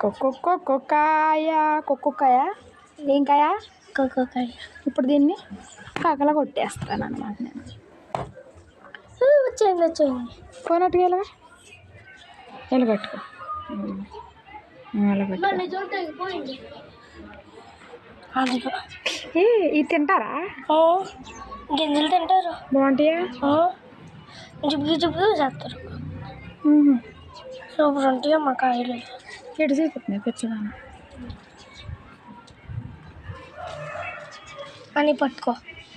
కుక్కొక్కొక్కొక్కాయ కుక్కొక్కాయ ఏం కాయ కుక్కకాయ ఇప్పుడు దీన్ని కాకలా కొట్టేస్తాను అనమాట నేను. వచ్చింది వచ్చింది పోనట్టుగా ఎలాగా? ఎలా కట్టుకో ఏ ఇది తింటారా? ఓ, గింజలు తింటారు. బాగుంటాయా? ఓ, జుబ్బు జుబ్బు చేస్తారు. సూపర్ ఉంటాయి మా కాయలు. ఎటు చూపుతున్నాయి పిచ్చదాన్ని అని పట్టుకో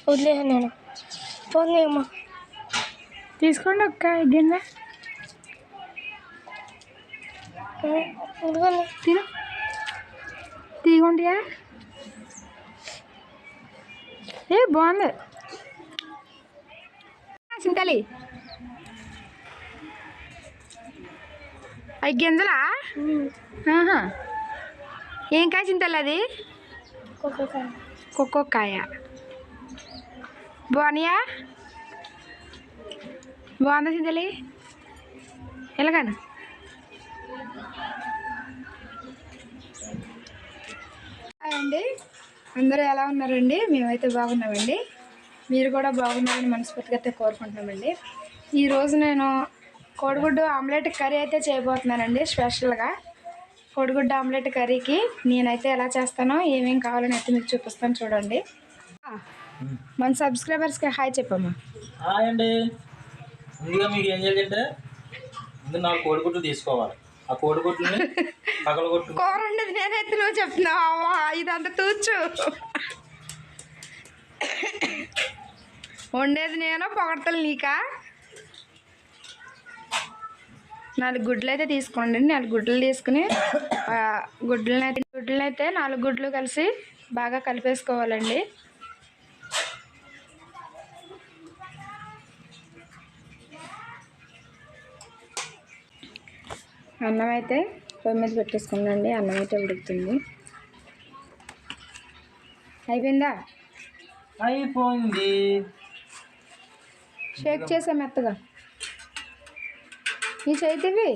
వదిలేసాను నేను. పోనేమో తీసుకోండి ఒక్క గిన్నె తిను. తీగుంటాయా? ఏ బాగుంది. చింతలి. అవి గింజలా. ఏం కాయ చింతలు అది? కుక్కకాయ కుక్కొక్కాయ. బాగున్నాయా? బాగుందా చింతలి? ఎలాగాను. అండి అందరూ ఎలా ఉన్నారండి? మేమైతే బాగున్నామండి. మీరు కూడా బాగున్నారని మనస్ఫూర్తిగా అయితే కోరుకుంటున్నామండి. ఈరోజు నేను కోడిగుడ్డు ఆమ్లెట్ కర్రీ అయితే చేయబోతున్నానండి స్పెషల్గా. కోడిగుడ్డు ఆమ్లెట్ కర్రీకి నేనైతే ఎలా చేస్తానో ఏమేం కావాలని అయితే మీకు చూపిస్తాను చూడండి. మన సబ్స్క్రైబర్స్కి హాయ్ చెప్పమ్మా. హాయ్ అండి. ముందుగా మీకు ఏం చేయాలంటే ముందు నాలుగు కోడిగుడ్లు తీసుకోవాలి. ఆ కోడిగుడ్లని పగలగొట్టు కూర ఉండేది నేనైతే నువ్వు చెప్తున్నావు అవ్వా. ఇదంతా తూచు. వండేది నేను పొగడతలు నీకా? నాలుగు గుడ్లు అయితే తీసుకోండి. నాలుగు గుడ్లు తీసుకుని ఆ, గుడ్లని అయితే గుడ్లని అయితే నాలుగు గుడ్లు కలిసి బాగా కలిపేసుకోవాలండి. అన్నం అయితే పొయ్యి మీద పెట్టేసుకున్నాండి అన్నం అయితే ఉడుకుతుంది. అయిపోయిందా? అయిపోయింది. షేక్ చేసా మెత్తగా. నీ చేతివి?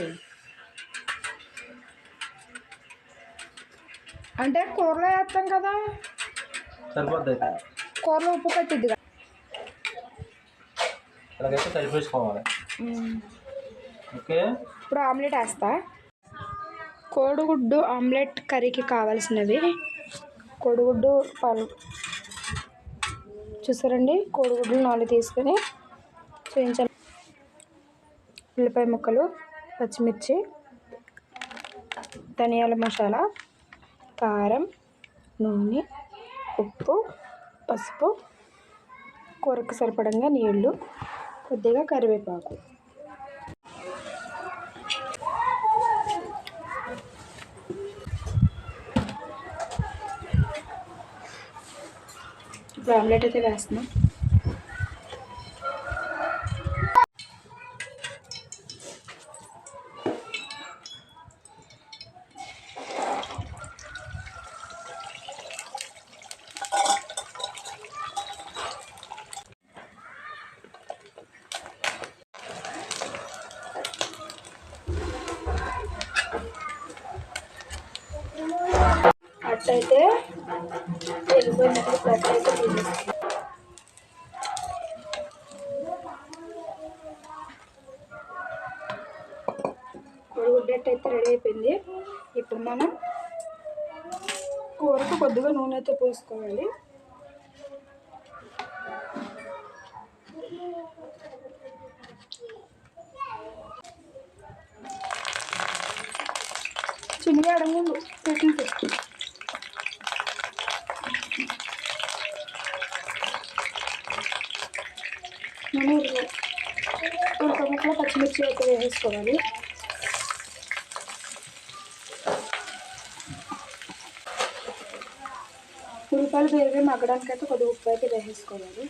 అంటే కూరలో వేస్తాం కదా. కూరలో ఉప్పు పట్టిద్ది కదా. ఇలాగైతే కలిపేసుకోవాలి ఓకే. ఇప్పుడు ఆమ్లెట్ వేస్తా. కోడిగుడ్డు ఆమ్లెట్ కర్రీకి కావాల్సినవి. కోడిగుడ్డు పాలు చూసారండి? కోడిగుడ్లు నాలుగు తీసుకొని చూపించాలి ఉల్లిపాయ ముక్కలు పచ్చిమిర్చి ధనియాల మసాలా కారం నూనె ఉప్పు పసుపు కూరకు సరిపడంగా నీళ్ళు కొద్దిగా కరివేపాకు. ఇప్పుడు ఆమ్లెట్ అయితే వేస్తున్నాం. అయితే వెళ్ళిపోయినట్టు ప్లస్ అయితే తీసేస్తాం కోడిగుడ్డట్టు అయితే రెడీ అయిపోయింది. ఇప్పుడు మనం కూరకు కొద్దిగా నూనె అయితే పోసుకోవాలి. చిన్నగా అడగ పెట్టింది నూనె ఉడకముక్కలో పచ్చిమిర్చి అయితే వేసుకోవాలి ఉల్లిపాయలు వేరే మగ్గడానికి అయితే కొద్దిగా ఉప్పు అయితే వేసేసుకోవాలి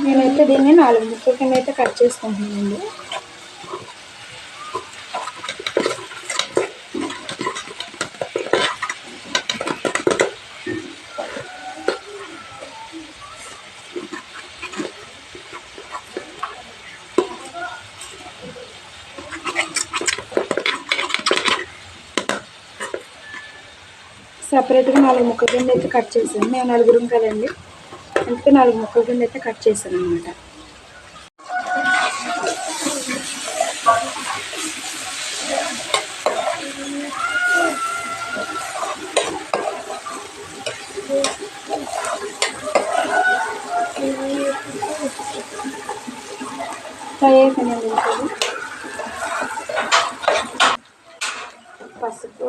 నేనైతే దీన్ని నాలుగు ముక్కల కింద అయితే కట్ చేసుకుంటున్నానండి సపరేట్గా నాలుగు ముక్కల కింద అయితే కట్ చేశాను. మేము నలుగురం కదండి. అందుకే నాలుగు ముక్కల కింద అయితే కట్ చేశాను అనమాట ఫ్రై అయిపోయినాయి పసుపు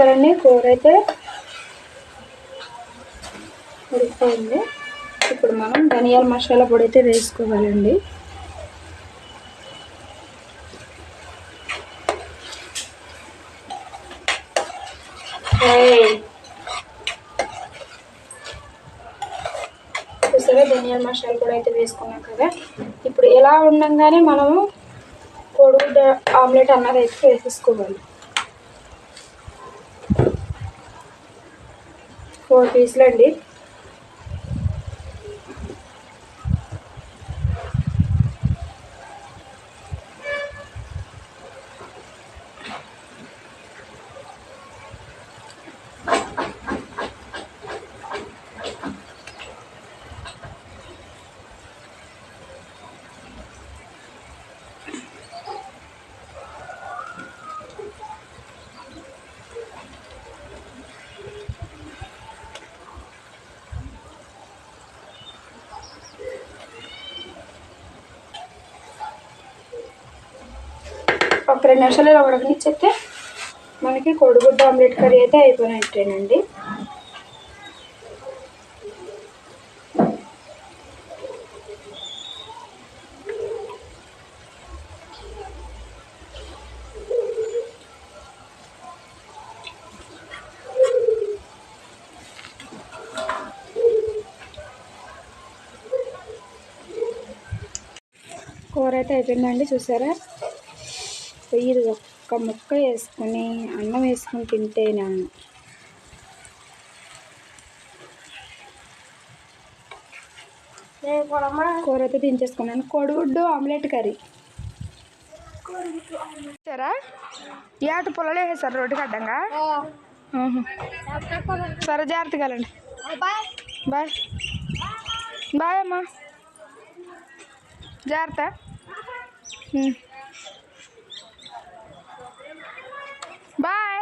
చూసారండి కూర అయితే ఉడికిపోయింది. ఇప్పుడు మనం ధనియాల మసాలా పొడి అయితే వేసుకోవాలండి. చూసారా ధనియాల మసాలా పొడి అయితే వేసుకున్నాం కదా. ఇప్పుడు ఇలా ఉండంగానే మనము కోడిగుడ్డ ఆమ్లెట్ అన్నది అయితే వేసేసుకోవాలి. ఫోర్ పీసులు అండి. ఒక రెండు నిమిషాలు ఇలా ఉడకనిచ్చేస్తే మనకి కోడిగుడ్డ ఆమ్లెట్ కర్రీ అయితే అయిపోయినట్టేనండి. కూర అయితే అయిపోయిందండి చూసారా? ఇది ఒక్క ముక్క వేసుకొని అన్నం వేసుకొని తింటేనా నేను కూడా అమ్మ కూర అయితే దించేసుకున్నాను. కోడిగుడ్డు ఆమ్లెట్ కర్రీ. సరే ఏట పొలలో వేసారు రోడ్డుకి అడ్డంగా. సరే జాగ్రత్తగా వెళ్ళండి. బాయ్. బాయ్. బాయ్ అమ్మా. జాగ్రత్త. Bye.